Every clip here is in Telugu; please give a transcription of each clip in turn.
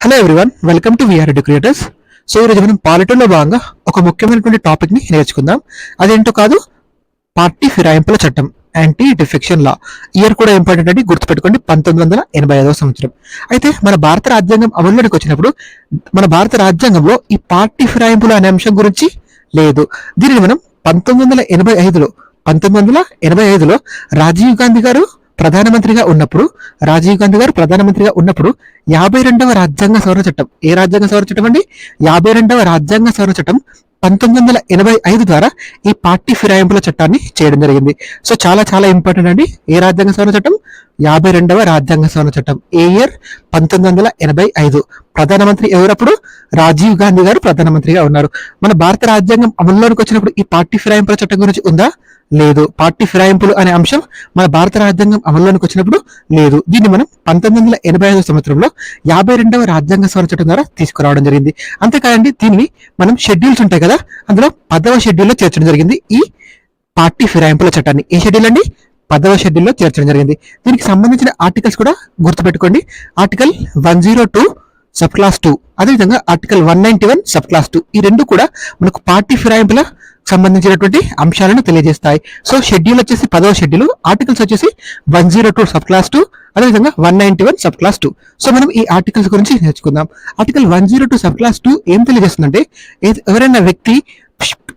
Hello everyone welcome to VR Creators so ఈరోజు మనం పాలిటిక్లో భాగంగా ఒక ముఖ్యమైనటువంటి టాపిక్ని నేర్చుకుందాం. అదేంటో కాదు పార్టీ ఫిరాయింపుల చట్టం యాంటీ డిఫెక్షన్ లా ఇయర్ కూడా ఇంపార్టెంట్ అని గుర్తుపెట్టుకోండి పంతొమ్మిది వందల ఎనభై ఐదవ సంవత్సరం. అయితే మన భారత రాజ్యాంగం అమలులోకి వచ్చినప్పుడు మన భారత రాజ్యాంగంలో ఈ పార్టీ ఫిరాయింపులు అనే అంశం గురించి లేదు. దీనిని మనం పంతొమ్మిది వందల ఎనభై ఐదులో పంతొమ్మిది వందల ఎనభై ఐదులో రాజీవ్ గాంధీ గారు ప్రధానమంత్రిగా ఉన్నప్పుడు రాజీవ్ గాంధీ గారు ప్రధానమంత్రిగా ఉన్నప్పుడు యాభై రెండవ రాజ్యాంగ సవరణ చట్టం. ఏ రాజ్యాంగ సవరణ చట్టం అండి? యాభై రెండవ రాజ్యాంగ సవరణ చట్టం పంతొమ్మిది వందల ఎనభై ఐదు ద్వారా ఈ పార్టీ ఫిరాయింపుల చట్టాన్ని చేయడం జరిగింది. సో చాలా చాలా ఇంపార్టెంట్ అండి. ఏ రాజ్యాంగ సవరణ చట్టం? యాభై రెండవ రాజ్యాంగ సవరణ చట్టం. ఏ ఇయర్? పంతొమ్మిది వందల ఎనభై ఐదు. ప్రధానమంత్రి ఎవరప్పుడు? రాజీవ్ గాంధీ గారు ప్రధానమంత్రిగా ఉన్నారు. మన భారత రాజ్యాంగం అమల్లోనికి వచ్చినప్పుడు ఈ పార్టీ ఫిరాయింపుల చట్టం గురించి ఉందా? లేదు. పార్టీ ఫిరాయింపులు అనే అంశం మన భారత రాజ్యాంగం అమల్లోకి వచ్చినప్పుడు లేదు. దీన్ని మనం పంతొమ్మిది వందల ఎనభై ఐదు సంవత్సరంలో యాభై రెండవ రాజ్యాంగ సవరణ చట్టం ద్వారా తీసుకురావడం జరిగింది. అంతేకాదండి దీన్ని మనం షెడ్యూల్స్ ఉంటాయి కదా అందులో పదవ షెడ్యూల్లో చేర్చడం జరిగింది ఈ పార్టీ ఫిరాయింపుల చట్టాన్ని. ఏ షెడ్యూల్ అండి? పదవ షెడ్యూల్లో చేర్చడం జరిగింది. దీనికి సంబంధించిన ఆర్టికల్స్ కూడా గుర్తుపెట్టుకోండి. Article one zero two sub clause two. అదేవిధంగా article one ninety one sub clause two. ఈ రెండు కూడా మనకు పార్టీ ఫిరాయింపుల సంబంధించినటువంటి అంశాలను తెలియజేస్తాయి. సో షెడ్యూల్ వచ్చేసి పదవ షెడ్యూల్. ఆర్టికల్స్ వచ్చేసి one zero two sub clause two. అదేవిధంగా one ninety one sub clause two. So మనం ఈ ఆర్టికల్స్ గురించి నేర్చుకుందాం. Article one zero two sub clause two ఏం తెలియజేస్తుందంటే ఎవరైనా వ్యక్తి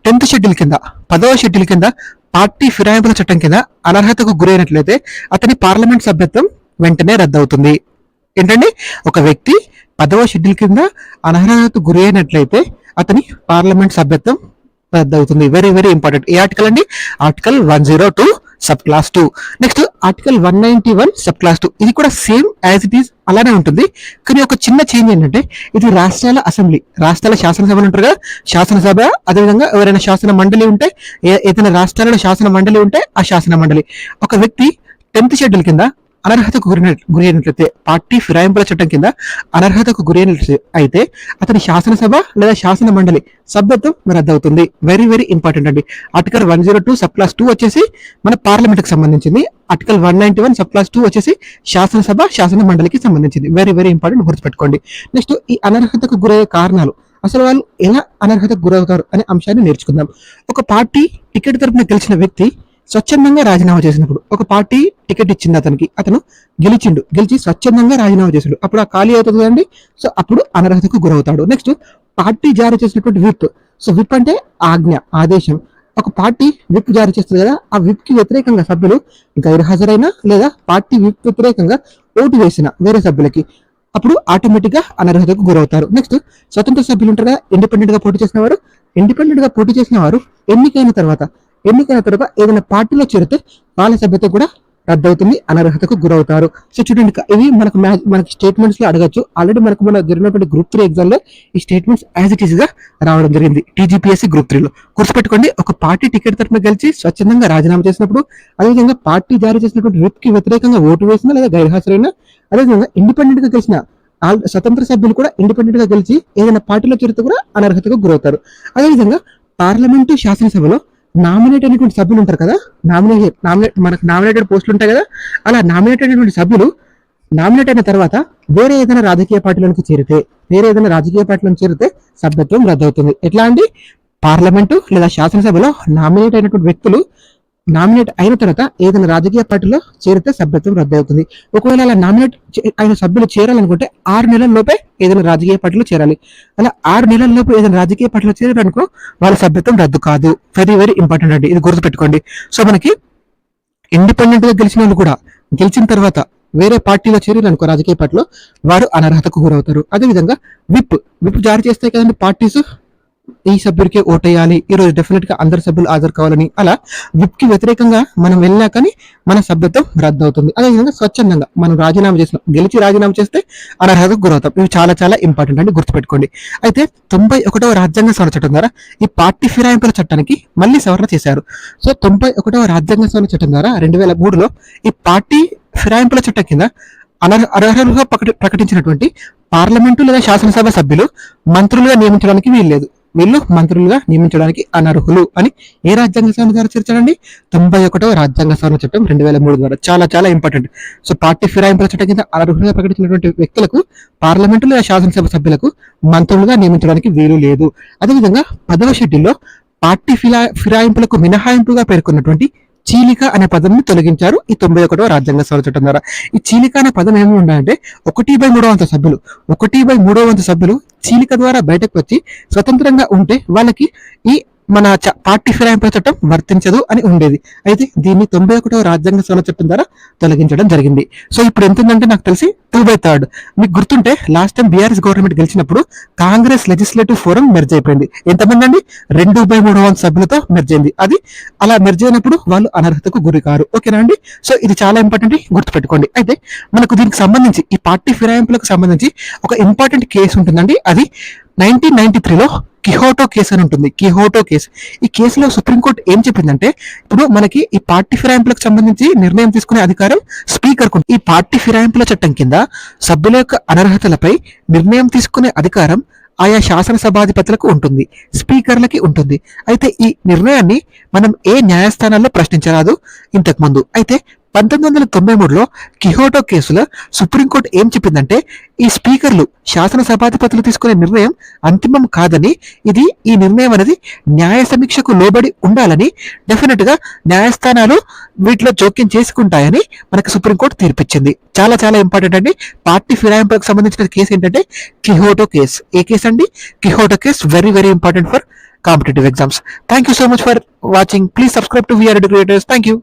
టెన్త్ షెడ్యూల్ కింద పదవ షెడ్యూల్ కింద పార్టీ ఫిరాయింపుల చట్టం కింద అనర్హతకు గురైనట్లయితే అతని పార్లమెంట్ సభ్యత్వం వెంటనే రద్దవుతుంది. ఏంటండి? ఒక వ్యక్తి పదవ షెడ్యూల్ కింద అనర్హతకు గురి అయినట్లయితే అతని పార్లమెంట్ సభ్యత్వం రద్దవుతుంది. Very very important a article అండి. Article one zero two sub clause two next article one ninety one sub clause two ఇది కూడా సేమ్ యాజ్ ఇట్ ఈస్ అలానే ఉంటుంది. కానీ ఒక చిన్న చేంజ్ ఏంటంటే ఇది రాష్ట్రాల అసెంబ్లీ రాష్ట్రాల శాసనసభలు ఉంటారు కదా శాసనసభ అదేవిధంగా ఎవరైనా శాసన మండలి ఉంటే ఏదైనా రాష్ట్రాలలో శాసన మండలి ఉంటే ఆ శాసన మండలి. ఒక వ్యక్తి టెన్త్ షెడ్యూల్ కింద అనర్హతకు గురి గురి అయినట్లయితే పార్టీ ఫిరాయింపుల చట్టం కింద అనర్హతకు గురి అయినట్లయితే అయితే అతని శాసనసభ లేదా శాసన మండలి సభ్యత్వం రద్దవుతుంది. వెరీ వెరీ ఇంపార్టెంట్ అండి. Article one zero two sub clause two వచ్చేసి మన పార్లమెంట్కి సంబంధించింది. Article one ninety one sub clause two వచ్చేసి శాసనసభ శాసన మండలికి సంబంధించింది. వెరీ వెరీ ఇంపార్టెంట్ గుర్తుపెట్టుకోండి. నెక్స్ట్ ఈ అనర్హతకు గురయ్యే కారణాలు. అసలు వాళ్ళు ఎలా అనర్హతకు గురవుతారు అనే అంశాన్ని నేర్చుకుందాం. ఒక పార్టీ టికెట్ తరపున గెలిచిన వ్యక్తి స్వచ్ఛందంగా రాజీనామా చేసినప్పుడు ఒక పార్టీ టికెట్ ఇచ్చింది అతనికి. అతను గెలిచిండు. గెలిచి స్వచ్ఛందంగా రాజీనామా చేసాడు అప్పుడు ఆ ఖాళీ అవుతుంది కదండి? సో అప్పుడు అనర్హతకు గురవుతాడు. నెక్స్ట్ పార్టీ జారీ చేసినటువంటి విప్. సో విప్ అంటే ఆజ్ఞ ఆదేశం. ఒక పార్టీ విప్ జారీ చేస్తుంది కదా ఆ విప్కి వ్యతిరేకంగా సభ్యులు గైర్హాజరైన లేదా పార్టీ విప్ వ్యతిరేకంగా ఓటు వేసిన వేరే సభ్యులకి అప్పుడు ఆటోమేటిక్గా అనర్హతకు గురవుతారు. నెక్స్ట్ స్వతంత్ర సభ్యులు ఉంటారు కదా ఇండిపెండెంట్గా పోటీ చేసిన వారు. ఇండిపెండెంట్గా పోటీ చేసిన వారు ఎన్నికైన తర్వాత ఎన్నికైన తర్వాత ఏదైనా పార్టీలో చేరితే వాళ్ళ సభ్యత కూడా రద్దవుతుంది అనర్హతకు గురవుతారు. సో చూడండి ఇవి మనకు మనకి స్టేట్మెంట్స్లో అడగచ్చు. ఆల్రెడీ మనకు మన జరిగినటువంటి గ్రూప్ త్రీ ఎగ్జామ్లో ఈ స్టేట్మెంట్స్ యాజ్ ఇట్ ఈస్గా రావడం జరిగింది. టీజీపీఎస్సీ గ్రూప్ త్రీలో గుర్తుపెట్టుకోండి ఒక పార్టీ టికెట్ తరపున గెలిచి స్వచ్ఛందంగా రాజీనామా చేసినప్పుడు అదేవిధంగా పార్టీ జారీ చేసినటువంటి విప్కి వ్యతిరేకంగా ఓటు వేసినా లేదా గైర్హాజరైనా అదేవిధంగా ఇండిపెండెంట్గా గెలిచిన స్వతంత్ర సభ్యులు కూడా ఇండిపెండెంట్గా గెలిచి ఏదైనా పార్టీలో చేరితే కూడా అనర్హతకు గురవుతారు. అదేవిధంగా పార్లమెంటు శాసనసభలో నామినేట్ అయినటువంటి సభ్యులు ఉంటారు కదా? నామినేట్ నామినేట్ మనకు నామినేటెడ్ పోస్టులు ఉంటాయి కదా? అలా నామినేట్ అయినటువంటి సభ్యులు నామినేట్ అయిన తర్వాత వేరే ఏదైనా రాజకీయ పార్టీలోకి చేరితే వేరే ఏదైనా రాజకీయ పార్టీలోకి చేరితే సభ్యత్వం రద్దవుతుంది. ఎట్లా అండి? పార్లమెంటు లేదా శాసనసభలో నామినేట్ అయినటువంటి వ్యక్తులు నామినేట్ అయిన తర్వాత ఏదైనా రాజకీయ పార్టీలో చేరితే సభ్యత్వం రద్దవుతుంది. ఒకవేళ అలా నామినేట్ అయిన సభ్యులు చేరాలనుకుంటే ఆరు నెలల లోపే ఏదైనా రాజకీయ పార్టీలో చేరాలి. అలా ఆరు నెలల లోపు ఏదైనా రాజకీయ పార్టీలో చేరారనుకో వాళ్ళ సభ్యత్వం రద్దు కాదు. వెరీ వెరీ ఇంపార్టెంట్ అండి. ఇది గుర్తుపెట్టుకోండి. సో మనకి ఇండిపెండెంట్గా గెలిచిన వాళ్ళు కూడా గెలిచిన తర్వాత వేరే పార్టీలో చేరారనుకో రాజకీయ పార్టీలో వారు అనర్హతకు గురవుతారు. అదేవిధంగా విప్ విప్ జారీ చేస్తే కదండి పార్టీస్ ఈ సభ్యుడికే ఓటేయాలి. ఈ రోజు డెఫినెట్గా అందరు సభ్యులు హాజరు కావాలని అలా విప్కి వ్యతిరేకంగా మనం వెళ్ళినా కానీ మన సభ్యత్వం రద్దు అవుతుంది అదేవిధంగా స్వచ్ఛందంగా మనం రాజీనామా చేసిన గెలిచి రాజీనామా చేస్తే అనర్హతకు గురవుతాం. ఇవి చాలా చాలా ఇంపార్టెంట్ అండి గుర్తుపెట్టుకోండి. అయితే తొంభై ఒకటవ రాజ్యాంగ సవరణ చట్టం ద్వారా ఈ పార్టీ ఫిరాయింపుల చట్టానికి మళ్ళీ సవరణ చేశారు. సో తొంభై ఒకటవ రాజ్యాంగ సవరణ చట్టం ద్వారా రెండు వేల మూడులో ఈ పార్టీ ఫిరాయింపుల చట్టం కింద అనర్హ అనర్హులుగా ప్రకటించినటువంటి పార్లమెంటు లేదా శాసనసభ సభ్యులు మంత్రులుగా నియమించడానికి వీల్లేదు. వీళ్ళు మంత్రులుగా నియమించడానికి అనర్హులు అని ఏ రాజ్యాంగ సవరణ ద్వారా చేర్చాడండి తొంభై ఒకటో రాజ్యాంగ సవరణ చట్టం రెండు వేల మూడు ద్వారా. చాలా చాలా ఇంపార్టెంట్ సో పార్టీ ఫిరాయింపుల చట్టం కింద అనర్హులుగా ప్రకటించినటువంటి వ్యక్తులకు పార్లమెంటు లేదా శాసనసభ సభ్యులకు మంత్రులుగా నియమించడానికి వీలు లేదు. అదేవిధంగా పదవ షెడ్యూల్లో పార్టీ ఫిరా ఫిరాయింపులకు మినహాయింపుగా పేర్కొన్నటువంటి చీలిక అనే పదంని తొలగించారు ఈ తొంభై ఒకటవ రాజ్యాంగ సవరణ చట్టం ద్వారా. ఈ చీలిక అనే పదం ఏమి ఉండాలంటే ఒకటి బై మూడో వంతు సభ్యులు ఒకటి బై మూడో వంతు సభ్యులు చీలిక ద్వారా బయటకు వచ్చి స్వతంత్రంగా ఉంటే వాళ్ళకి ఈ మన చ- పార్టీ ఫిరాయింపుల చట్టం వర్తించదు అని ఉండేది. అయితే దీన్ని తొంభై ఒకటో రాజ్యాంగ సవరణ చట్టం ద్వారా తొలగించడం జరిగింది. సో ఇప్పుడు ఎంత ఉందంటే నాకు తెలిసి టూ బై థర్డ్. మీకు గుర్తుంటే లాస్ట్ టైం బీఆర్ఎస్ గవర్నమెంట్ గెలిచినప్పుడు కాంగ్రెస్ లెజిస్లేటివ్ ఫోరం మెర్జ్ అయిపోయింది. ఎంతమంది అండి? రెండు బై మూడు వందల సభ్యులతో మెర్జ్ అయింది. అది అలా మెర్జ్ అయినప్పుడు వాళ్ళు అనర్హతకు గురి కారు. ఓకేనా అండి? సో ఇది చాలా ఇంపార్టెంట్ గుర్తుపెట్టుకోండి. అయితే మనకు దీనికి సంబంధించి ఈ పార్టీ ఫిరాయింపులకు సంబంధించి ఒక ఇంపార్టెంట్ కేసు ఉంటుందండి. అది నైన్టీన్ నైన్టీ త్రీలో కిహోటో కేసు అని ఉంటుంది. కిహోటో కేసు. ఈ కేసులో సుప్రీంకోర్టు ఏం చెప్పిందంటే ఇప్పుడు మనకి ఈ పార్టీ ఫిరాయింపులకు సంబంధించి నిర్ణయం తీసుకునే అధికారం స్పీకర్ ఈ పార్టీ ఫిరాయింపుల చట్టం కింద సభ్యుల యొక్క అనర్హతలపై నిర్ణయం తీసుకునే అధికారం ఆయా శాసనసభాధిపతులకు ఉంటుంది. స్పీకర్లకి ఉంటుంది. అయితే ఈ నిర్ణయాన్ని మనం ఏ న్యాయస్థానాల్లో ప్రశ్నించరాదు ఇంతకు ముందు అయితే పంతొమ్మిది వందల తొంభై మూడులో కిహోటో కేసులో సుప్రీంకోర్టు ఏం చెప్పిందంటే ఈ స్పీకర్లు శాసనసభాధిపతులు తీసుకునే నిర్ణయం అంతిమం కాదని ఇది ఈ నిర్ణయం అనేది న్యాయ సమీక్షకు లోబడి ఉండాలని డెఫినెట్గా న్యాయస్థానాలు వీటిలో జోక్యం చేసుకుంటాయని మనకు సుప్రీంకోర్టు తీర్పిచ్చింది. చాలా చాలా ఇంపార్టెంట్ అండి. పార్టీ ఫిరాయింపులకు సంబంధించిన కేసు ఏంటంటే కిహోటో కేస్. ఏ కేసు అండి? Kihoto case very very important for competitive exams thank you so much for watching please subscribe to VR Creators thank you